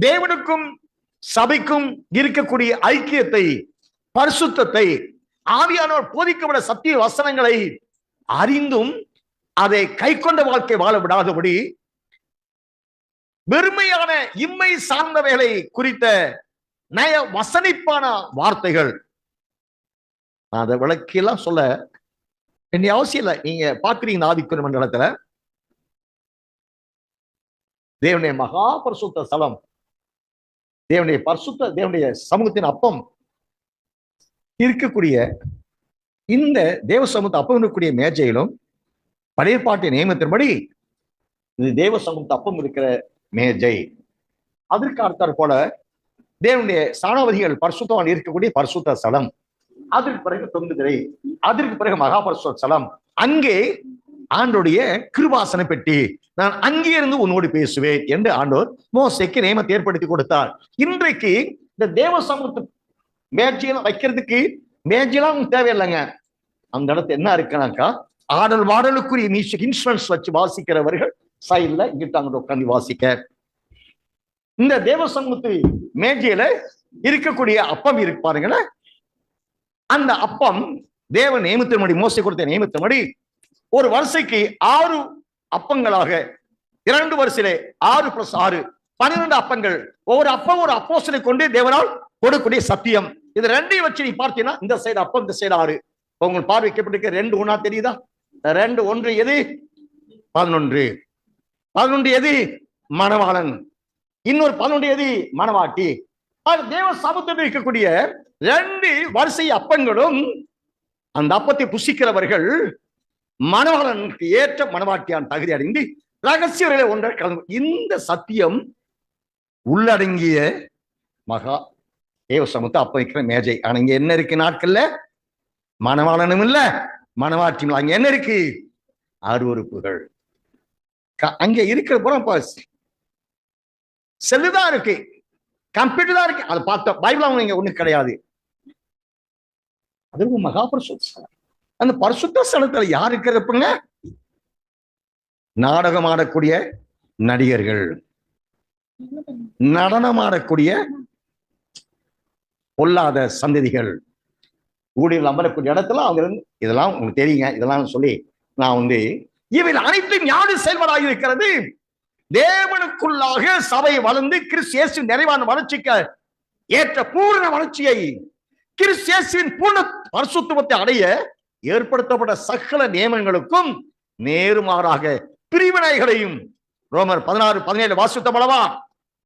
தேவனுக்கும் சபைக்கும் இருக்கக்கூடிய ஐக்கியத்தை பரிசுத்தத்தை ஆவியானவர் போதிக்கப்பட சத்திய வசனங்களை அறிந்தும் அதை கை கொண்ட வாழ்க்கை வாழ விடாதபடி வெறுமையான இம்மை சார்ந்தவைகளை குறித்த நய வசனிப்பான வார்த்தைகள். நான் அதை விளக்கியெல்லாம் சொல்ல வேண்டிய அவசியம் இல்லை. நீங்க பாக்குறீங்க இந்த மண்டலத்துல. தேவனுடைய மகா பரிசுத்த ஸ்தலம். தேவனுடைய பரிசுத்த தேவனுடைய சமூகத்தின் அப்பம் இருக்கக்கூடிய இந்த தேவ சமூகத்தை அப்பம் இருக்கக்கூடிய மேஜையிலும் பழைய பாட்டின் நியமத்தின்படி இது தேவ சமூகத்தை அப்பம் இருக்கிற மேஜை. அதற்கு அடுத்தாற் போல தேவனுடைய சாணவதிகள் பரிசுத்தவான் இருக்கக்கூடிய பரிசுத்த ஸ்தலம். அதற்கு பிறகு தொங்குதிரை அதற்கு பிறகு மகாபரிசுத்த ஸ்தலம். அங்கே ஆண்டோடைய கிருபாசன பெட்டி. நான் அங்கிருந்து உன்னோடு பேசுவேன் என்று ஆண்டோர் மோசைக்கு நியமத்தை ஏற்படுத்தி கொடுத்தார். இன்றைக்கு இந்த தேவ சமூகத்து மேஜையெல்லாம் வைக்கிறதுக்கு மேட்சியெல்லாம் உங்களுக்கு தேவையில்லைங்க. அந்த இடத்துல என்ன இருக்குனாக்கா ஆடல் வாடலுக்குரிய மியூசிக் இன்ஸ்ட்ருமெண்ட்ஸ் வச்சு வாசிக்கிறவர்கள் சைட்ல இங்கிட்ட அங்கிட்ட உட்காந்து வாசிக்க. இந்த தேவ சமூகத்து மேஜையில இருக்கக்கூடிய அப்பம் இருப்பாருங்களே அந்த அப்பம் தேவ நியமித்தின்படி மோசை கொடுத்த நியமித்தின்படி ஒரு வரிசைக்கு ஆறு அப்பங்களாக இரண்டு வரிசையிலே ஆறு பிளஸ் ஆறு பன்னிரண்டு அப்பங்கள். ஒவ்வொரு அப்பம் ஒரு அப்போசனை கொண்டு தேவனால் கொடுக்கக்கூடிய சத்தியம். இது ரெண்டையும் வச்சு நீ பார்த்தீங்கன்னா இந்த சைடு அப்பம் இந்த சைடு ஆறு. உங்கள் பார்வைக்கப்பட்டிருக்க ரெண்டு ஒண்ணா தெரியுதா? ரெண்டு ஒன்று எது? பதினொன்று. பதினொன்று எது? மணவாளன். இன்னொரு பதினொன்று எது? மணவாட்டி. தேவ சமூகத்தில் இருக்கக்கூடிய ரெண்டு வரிசை அப்பங்களும் அந்த அப்பத்தை புசிக்கிறவர்கள் மணவாளனுக்கு ஏற்ற மணவாட்டியான் தகுதி அடைந்து ரகசிய உரையில ஒன்றை கலந்து இந்த சத்தியம் உள்ளடங்கிய மகா தேவ சமத்தை அப்ப வைக்கிற மேஜை. ஆனா இங்க என்ன இருக்கு நாட்கள்ல? மணவாளனும் இல்ல மணவாட்டியும் இல்ல. அங்க என்ன இருக்கு? அருவறுப்புகள் அங்க இருக்கிற புறம் செல்லுதான் இருக்கு. கம்ப்யூட்டர் தான் இருக்கு. அதை பார்த்தோம் பைபிள் அவங்க இங்க ஒண்ணு கிடையாது. அதுவும் ஒரு அந்த பரிசுத்த ஸ்தலத்துல யார் இருக்கிறப்பங்க நாடகம் ஆடக்கூடிய நடிகர்கள். நடனம் ஆடக்கூடிய பொல்லாத சந்ததிகள். ஊழியர்கள் அமரக்கூடிய இடத்துல அவங்க இருந்து இதெல்லாம் உங்களுக்கு தெரியுங்க இதெல்லாம் சொல்லி நான் வந்து இவைகள் அனைத்தும் யாரு செயல்படாக இருக்கிறது. தேவனுக்குள்ளாக சபை வளர்ந்து கிறிஸ்து நிறைவான வளர்ச்சிக்கு ஏற்ற பூரண வளர்ச்சியை கிறிஸ்து பூர்ண பரிசுத்துவத்தை அடைய ஏற்படுத்தப்பட்ட சகல நியமங்களுக்கும் நேருமாறாக பிரிவினைகளையும் ரோமர் பதினாறு பதினேழு வாசித்த பலவா?